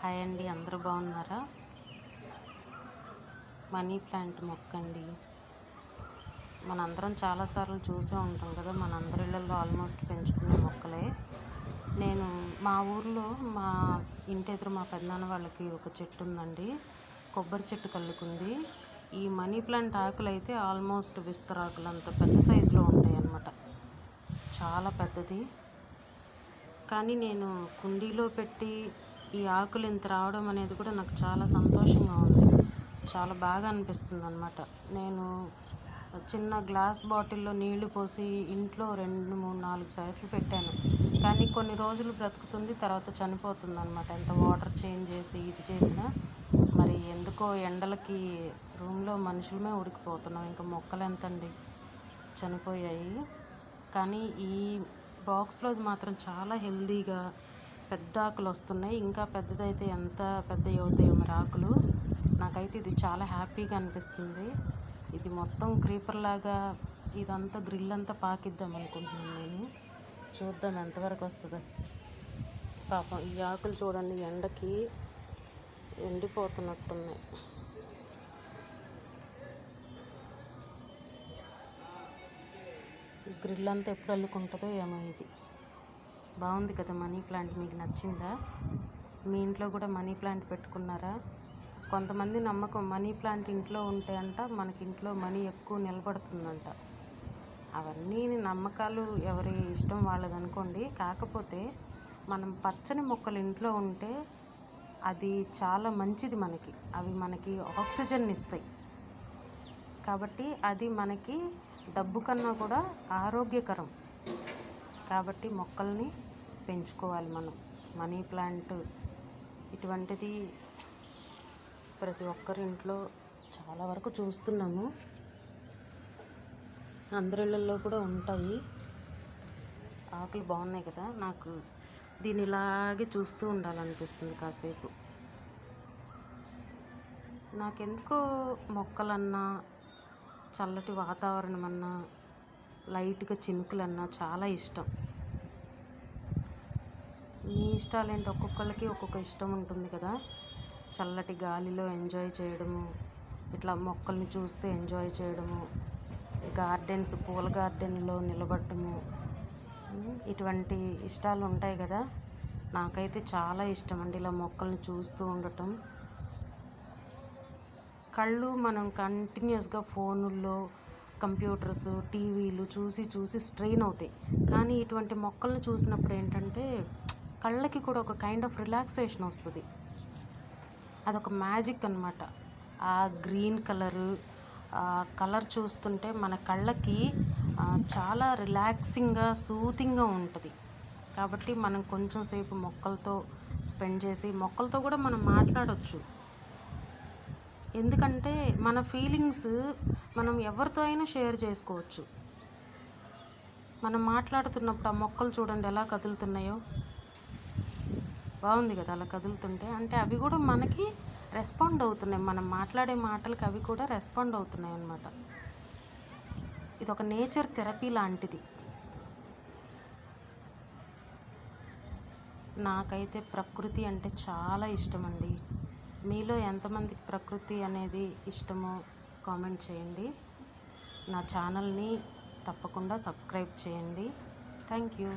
Hi అండి అందరూ బాగున్నారా? మనీ ప్లాంట్ మొక్క అండి. మనందరం చాలాసార్లు చూసే ఉంటాం కదా మనందరి ఇళ్ళల్లో ఆల్మోస్ట్ పెంచుకునే మొక్కలే. నేను మా ఊర్లో మా ఇంటి ఎదురు మా పెద్దనాన్న వాళ్ళకి ఒక చెట్టు ఉందండి కొబ్బరి చెట్టు కలుకుంది ఈ మనీ ప్లాంట్ ఆకులు అయితే ఆల్మోస్ట్ విస్తరాకులు అంత పెద్ద సైజులో ఉంటాయి అన్నమాట చాలా పెద్దది. కానీ నేను కుండీలో పెట్టి ఈ ఆకులు ఇంత రావడం అనేది కూడా నాకు చాలా సంతోషంగా ఉంది. చాలా బాగా అనిపిస్తుంది అనమాట నేను చిన్న గ్లాస్ బాటిల్లో నీళ్ళు పోసి ఇంట్లో రెండు మూడు నాలుగు సార్లు పెట్టాను. కానీ కొన్ని రోజులు బ్రతుకుతుంది తర్వాత చనిపోతుంది అనమాట ఎంత వాటర్ చేంజ్ చేసి ఇది చేసినా మరి ఎందుకో ఎండలకి రూమ్లో మనుషులమే ఉడికిపోతున్నాం. ఇంకా మొక్కలు ఎంతండి? చనిపోయాయి. కానీ ఈ బాక్స్లో మాత్రం చాలా హెల్దీగా పెద్ద ఆకులు వస్తున్నాయి. ఇంకా పెద్దదైతే ఎంత పెద్ద అవుతాయో మరి ఆకులు. నాకైతే ఇది చాలా హ్యాపీగా అనిపిస్తుంది. ఇది మొత్తం క్రీపర్ లాగా ఇదంతా గ్రిల్ అంతా పాకిద్దాం అనుకుంటున్నాను నేను. చూద్దాం ఎంతవరకు వస్తుందో. పాపం ఈ ఆకులు చూడండి ఎండకి ఎండిపోతున్నట్టున్నాయి. గ్రిల్ అంతా ఎప్పుడు అల్లుకుంటుందో ఏమో ఇది. బాగుంది కదా మనీ ప్లాంట్ మీకు నచ్చిందా? మీ ఇంట్లో కూడా మనీ ప్లాంట్ పెట్టుకున్నారా? కొంతమంది నమ్మకం మనీ ప్లాంట్ ఇంట్లో ఉంటే అంట మనకి ఇంట్లో మనీ ఎక్కువ నిలబడుతుందంట. అవన్నీ నమ్మకాలు ఎవరి ఇష్టం వాళ్ళది అనుకోండి. కాకపోతే మనం పచ్చని మొక్కలు ఇంట్లో ఉంటే అది చాలా మంచిది మనకి. అవి మనకి ఆక్సిజన్ ఇస్తాయి. కాబట్టి అది మనకి డబ్బు కన్నా కూడా ఆరోగ్యకరం. కాబట్టి మొక్కల్ని పెంచుకోవాలి మనం. మనీ ప్లాంట్ ఇటువంటిది ప్రతి ఒక్కరి ఇంట్లో చాలా వరకు చూస్తున్నాము. అందరిళ్ళల్లో కూడా ఉంటాయి. ఆకులు బాగున్నాయి కదా నాకు దీని ఇలాగే చూస్తూ ఉండాలనిపిస్తుంది కాసేపు. నాకెందుకో మొక్కలన్నా చల్లటి వాతావరణం అన్నా లైట్గా చినుకులన్నా చాలా ఇష్టం. మీ ఇష్టాలు ఏంటి ఒక్కొక్కరికి ఒక్కొక్క ఇష్టం ఉంటుంది కదా. చల్లటి గాలిలో ఎంజాయ్ చేయడము ఇట్లా మొక్కల్ని చూస్తూ ఎంజాయ్ చేయడము గార్డెన్స్ పూల గార్డెన్లో నిలబడటము ఇటువంటి ఇష్టాలు ఉంటాయి కదా. నాకైతే చాలా ఇష్టం అండి ఇలా మొక్కల్ని చూస్తూ ఉండటం. కళ్ళు మనం కంటిన్యూస్గా ఫోనుల్లో కంప్యూటర్స్ టీవీలు చూసి చూసి స్ట్రెయిన్ అవుతాయి. కానీ ఇటువంటి మొక్కలను చూసినప్పుడు ఏంటంటే కళ్ళకి కూడా ఒక కైండ్ ఆఫ్ రిలాక్సేషన్ వస్తుంది. అదొక మ్యాజిక్ అనమాట ఆ గ్రీన్ కలరు ఆ కలర్ చూస్తుంటే మన కళ్ళకి చాలా రిలాక్సింగ్గా సూతింగ్గా ఉంటుంది. కాబట్టి మనం కొంచెం సేపు మొక్కలతో స్పెండ్ చేసి మొక్కలతో కూడా మనం మాట్లాడవచ్చు ఎందుకంటే మన ఫీలింగ్స్ మనం ఎవరితో అయినా షేర్ చేసుకోవచ్చు. మనం మాట్లాడుతున్నప్పుడు ఆ మొక్కలు చూడండి ఎలా కదులుతున్నాయో. బాగుంది కదా అలా కదులుతుంటే. అంటే అవి కూడా మనకి రెస్పాండ్ అవుతున్నాయి. మనం మాట్లాడే మాటలకి అవి కూడా రెస్పాండ్ అవుతున్నాయి అన్నమాట. ఇది ఒక నేచర్ థెరపీ లాంటిది. నాకైతే ప్రకృతి అంటే చాలా ఇష్టం అండి మీలో ఎంతమందికి ప్రకృతి అనేది ఇష్టమో కామెంట్ చేయండి. నా ఛానల్ని తప్పకుండా సబ్స్క్రైబ్ చేయండి. Thank you